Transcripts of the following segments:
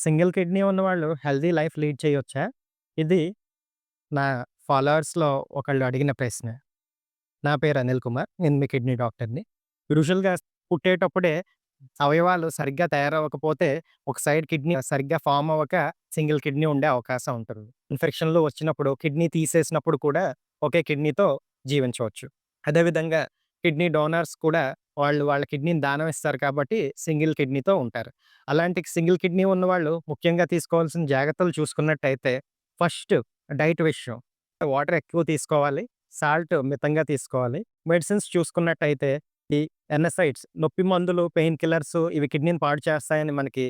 Single kidney ఉన్నవాళ్ళు healthy life lead చేయొచ్చా? ఇది నా ఫాలోవర్స్‌లో ఒకళ్ళు అడిగిన ప్రశ్న. నా పేరు అనిల్ కుమార్. నేను మీ కిడ్నీ డాక్టర్‌ని. యూజువల్‌గా పుట్టేటప్పుడే అవయవాలు సరిగ్గా తయారవ్వకపోతే ఒక సైడ్ కిడ్నీ సరిగ్గా ఫార్మ్ అవ్వక సింగిల్ కిడ్నీ ఉండే అవకాశం ఉంటుంది. ఇన్ఫెక్షన్‌లు వచ్చినప్పుడు కిడ్నీ తీసేసినప్పుడు కూడా ఒకే కిడ్నీతో జీవించవచ్చు. అదేవిధంగా కిడ్నీ డోనర్స్ కూడా వాళ్ళు వాళ్ళ కిడ్నీని దానం ఇస్తారు కాబట్టి సింగిల్ కిడ్నీతో ఉంటారు. అలాంటి సింగిల్ కిడ్నీ ఉన్నవాళ్ళు ముఖ్యంగా తీసుకోవాల్సిన జాగ్రత్తలు చూసుకున్నట్టయితే ఫస్ట్ డైట్ విషయం. వాటర్ ఎక్కువ తీసుకోవాలి. సాల్ట్ మితంగా తీసుకోవాలి. మెడిసిన్స్ చూసుకున్నట్టయితే ఈ ఎన్ఎస్ఐడ్స్ నొప్పి మందులు, పెయిన్ కిల్లర్స్ ఇవి కిడ్నీని పాడు చేస్తాయని మనకి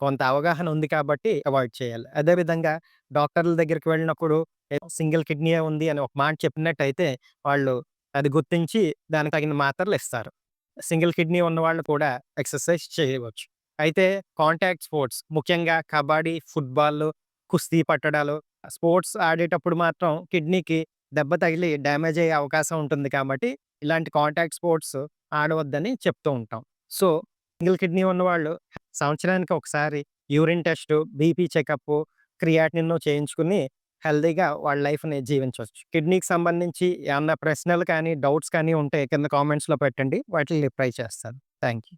కొంత అవగాహన ఉంది కాబట్టి అవాయిడ్ చేయాలి. అదేవిధంగా డాక్టర్ల దగ్గరికి వెళ్ళినప్పుడు సింగిల్ కిడ్నీయే ఉంది అని ఒక మాట చెప్పినట్టయితే వాళ్ళు అది గుర్తించి దానికి తగిన మాత్రలు ఇస్తారు. సింగిల్ కిడ్నీ ఉన్నవాళ్ళు కూడా ఎక్సర్సైజ్ చేయవచ్చు. అయితే కాంటాక్ట్ స్పోర్ట్స్ ముఖ్యంగా కబడ్డీ, ఫుట్‌బాల్, కుస్తీ పట్టడాలు స్పోర్ట్స్ ఆడేటప్పుడు మాత్రం కిడ్నీకి దెబ్బ తగిలి డ్యామేజ్ అయ్యే అవకాశం ఉంటుంది కాబట్టి ఇలాంటి కాంటాక్ట్ స్పోర్ట్స్ ఆడవద్దని చెప్తూ ఉంటాం. సో, సింగిల్ కిడ్నీ ఉన్నవాళ్ళు సంవత్సరానికి ఒకసారి urine test, BP checkup creatinine చేయించుకుని హెల్తీగా వాళ్ళ లైఫ్‌ని జీవించవచ్చు కిడ్నీకి సంబంధించి ఏమన్నా ప్రశ్నలు కానీ, డౌట్స్ కానీ ఉంటే కింద కామెంట్స్‌లో పెట్టండి. వాటిని రిప్లై చేస్తాను. Thank you.